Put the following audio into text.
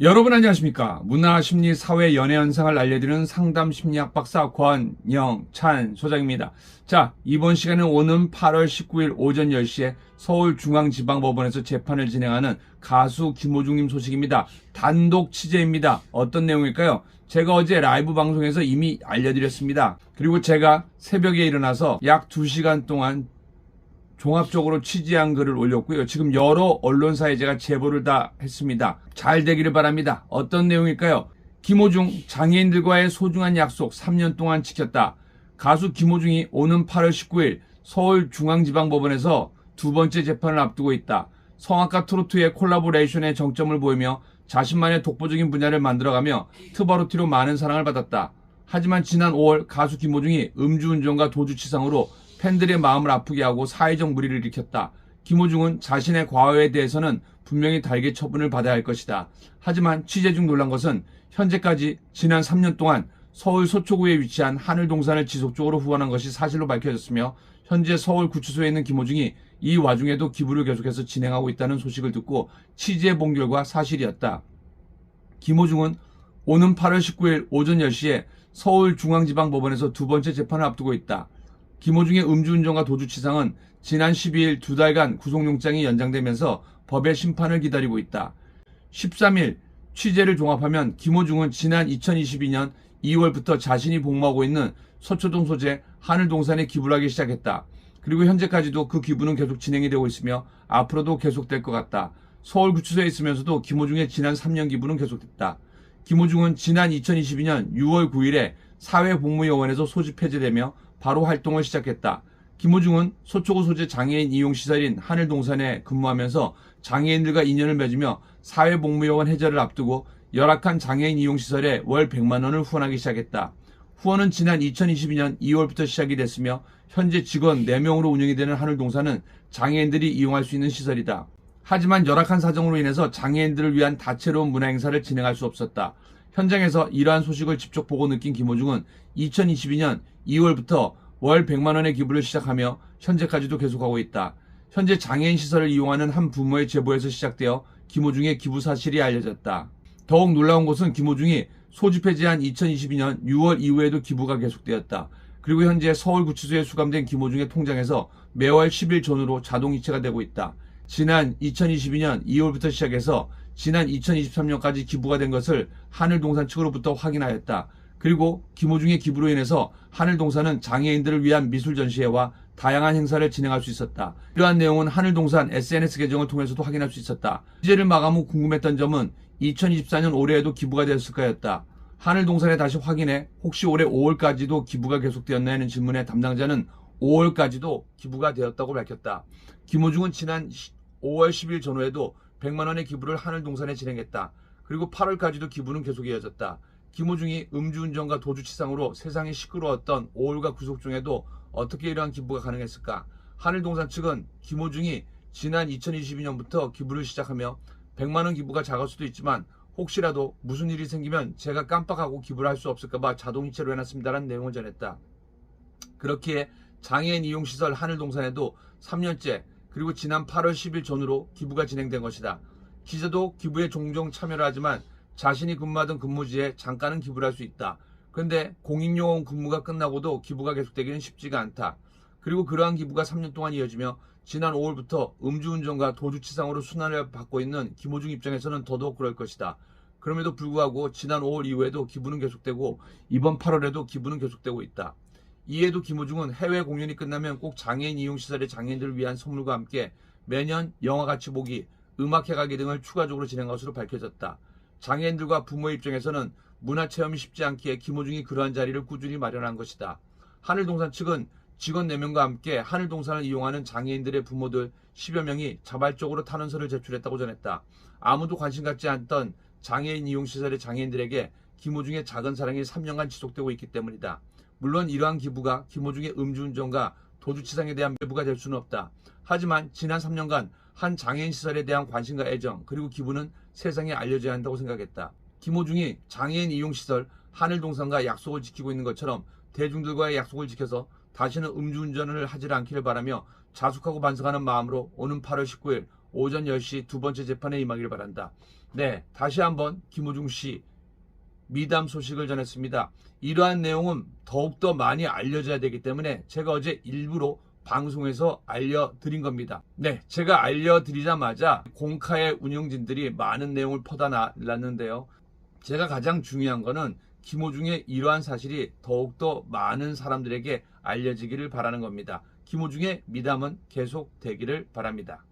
여러분 안녕하십니까? 문화, 심리, 사회, 연애 현상을 알려드리는 상담 심리학 박사 권영찬 소장입니다. 자, 이번 시간은 오는 8월 19일 오전 10시에 서울중앙지방법원에서 재판을 진행하는 가수 김호중님 소식입니다. 단독 취재입니다. 어떤 내용일까요? 제가 어제 라이브 방송에서 이미 알려드렸습니다. 그리고 제가 새벽에 일어나서 약 2시간 동안 종합적으로 취재한 글을 올렸고요. 지금 여러 언론사에 제가 제보를 다 했습니다. 잘 되기를 바랍니다. 어떤 내용일까요? 김호중 장애인들과의 소중한 약속 3년 동안 지켰다. 가수 김호중이 오는 8월 19일 서울중앙지방법원에서 두 번째 재판을 앞두고 있다. 성악가 트로트의 콜라보레이션에 정점을 보이며 자신만의 독보적인 분야를 만들어가며 트바로티로 많은 사랑을 받았다. 하지만 지난 5월 가수 김호중이 음주운전과 도주치상으로 팬들의 마음을 아프게 하고 사회적 무리를 일으켰다. 김호중은 자신의 과거에 대해서는 분명히 달게 처분을 받아야 할 것이다. 하지만 취재 중 놀란 것은 현재까지 지난 3년 동안 서울 서초구에 위치한 하늘동산을 지속적으로 후원한 것이 사실로 밝혀졌으며 현재 서울 구치소에 있는 김호중이 이 와중에도 기부를 계속해서 진행하고 있다는 소식을 듣고 취재해 본 결과 사실이었다. 김호중은 오는 8월 19일 오전 10시에 서울중앙지방법원에서 두 번째 재판을 앞두고 있다. 김호중의 음주운전과 도주치상은 지난 12일 두 달간 구속영장이 연장되면서 법의 심판을 기다리고 있다. 13일 취재를 종합하면 김호중은 지난 2022년 2월부터 자신이 복무하고 있는 서초동 소재 하늘동산에 기부를 하기 시작했다. 그리고 현재까지도 그 기부는 계속 진행이 되고 있으며 앞으로도 계속될 것 같다. 서울구치소에 있으면서도 김호중의 지난 3년 기부는 계속됐다. 김호중은 지난 2022년 6월 9일에 사회복무요원에서 소집 해제되며 바로 활동을 시작했다. 김호중은 서초구 소재 장애인 이용 시설인 하늘동산에 근무하면서 장애인들과 인연을 맺으며 사회복무요원 해제를 앞두고 열악한 장애인 이용 시설에 월 100만 원을 후원하기 시작했다. 후원은 지난 2022년 2월부터 시작이 됐으며 현재 직원 4명으로 운영이 되는 하늘동산은 장애인들이 이용할 수 있는 시설이다. 하지만 열악한 사정으로 인해서 장애인들을 위한 다채로운 문화 행사를 진행할 수 없었다. 현장에서 이러한 소식을 직접 보고 느낀 김호중은 2022년 2월부터 월 100만 원의 기부를 시작하며 현재까지도 계속하고 있다. 현재 장애인 시설을 이용하는 한 부모의 제보에서 시작되어 김호중의 기부 사실이 알려졌다. 더욱 놀라운 것은 김호중이 소집 해 제한 2022년 6월 이후에도 기부가 계속되었다. 그리고 현재 서울구치소에 수감된 김호중의 통장에서 매월 10일 전후로 자동이체가 되고 있다. 지난 2022년 2월부터 시작해서 지난 2023년까지 기부가 된 것을 하늘동산 측으로부터 확인하였다. 그리고 김호중의 기부로 인해서 하늘동산은 장애인들을 위한 미술 전시회와 다양한 행사를 진행할 수 있었다. 이러한 내용은 하늘동산 SNS 계정을 통해서도 확인할 수 있었다. 취재를 마감 후 궁금했던 점은 2024년 올해에도 기부가 되었을까였다. 하늘동산에 다시 확인해 혹시 올해 5월까지도 기부가 계속되었나는 질문에 담당자는 5월까지도 기부가 되었다고 밝혔다. 김호중은 지난 5월 10일 전후에도 100만 원의 기부를 하늘동산에 진행했다. 그리고 8월까지도 기부는 계속 이어졌다. 김호중이 음주운전과 도주치상으로 세상이 시끄러웠던 5월과 구속 중에도 어떻게 이러한 기부가 가능했을까? 하늘동산 측은 김호중이 지난 2022년부터 기부를 시작하며 100만원 기부가 작을 수도 있지만 혹시라도 무슨 일이 생기면 제가 깜빡하고 기부를 할 수 없을까봐 자동이체로 해놨습니다라는 내용을 전했다. 그렇기에 장애인 이용시설 하늘동산에도 3년째 그리고 지난 8월 10일 전후로 기부가 진행된 것이다. 기자도 기부에 종종 참여를 하지만 자신이 근무하던 근무지에 잠깐은 기부를 할 수 있다. 그런데 공익요원 근무가 끝나고도 기부가 계속되기는 쉽지가 않다. 그리고 그러한 기부가 3년 동안 이어지며 지난 5월부터 음주운전과 도주치상으로 순환을 받고 있는 김호중 입장에서는 더더욱 그럴 것이다. 그럼에도 불구하고 지난 5월 이후에도 기부는 계속되고 이번 8월에도 기부는 계속되고 있다. 이에도 김호중은 해외 공연이 끝나면 꼭 장애인 이용시설의 장애인들을 위한 선물과 함께 매년 영화 같이 보기, 음악회 가기 등을 추가적으로 진행한 것으로 밝혀졌다. 장애인들과 부모 입장에서는 문화체험이 쉽지 않기에 김호중이 그러한 자리를 꾸준히 마련한 것이다. 하늘동산 측은 직원 4명과 함께 하늘동산을 이용하는 장애인들의 부모들 10여 명이 자발적으로 탄원서를 제출했다고 전했다. 아무도 관심 갖지 않던 장애인 이용시설의 장애인들에게 김호중의 작은 사랑이 3년간 지속되고 있기 때문이다. 물론 이러한 기부가 김호중의 음주운전과 도주치상에 대한 매부가 될 수는 없다. 하지만 지난 3년간 한 장애인 시설에 대한 관심과 애정 그리고 기부는 세상에 알려져야 한다고 생각했다. 김호중이 장애인 이용시설 하늘동산과 약속을 지키고 있는 것처럼 대중들과의 약속을 지켜서 다시는 음주운전을 하지 않기를 바라며 자숙하고 반성하는 마음으로 오는 8월 19일 오전 10시 두 번째 재판에 임하기를 바란다. 네, 다시 한번 김호중 씨 미담 소식을 전했습니다. 이러한 내용은 더욱더 많이 알려져야 되기 때문에 제가 어제 일부러 방송에서 알려드린 겁니다. 네, 제가 알려드리자마자 공카의 운영진들이 많은 내용을 퍼다놨는데요. 제가 가장 중요한 거는 김호중의 이러한 사실이 더욱더 많은 사람들에게 알려지기를 바라는 겁니다. 김호중의 미담은 계속 되기를 바랍니다.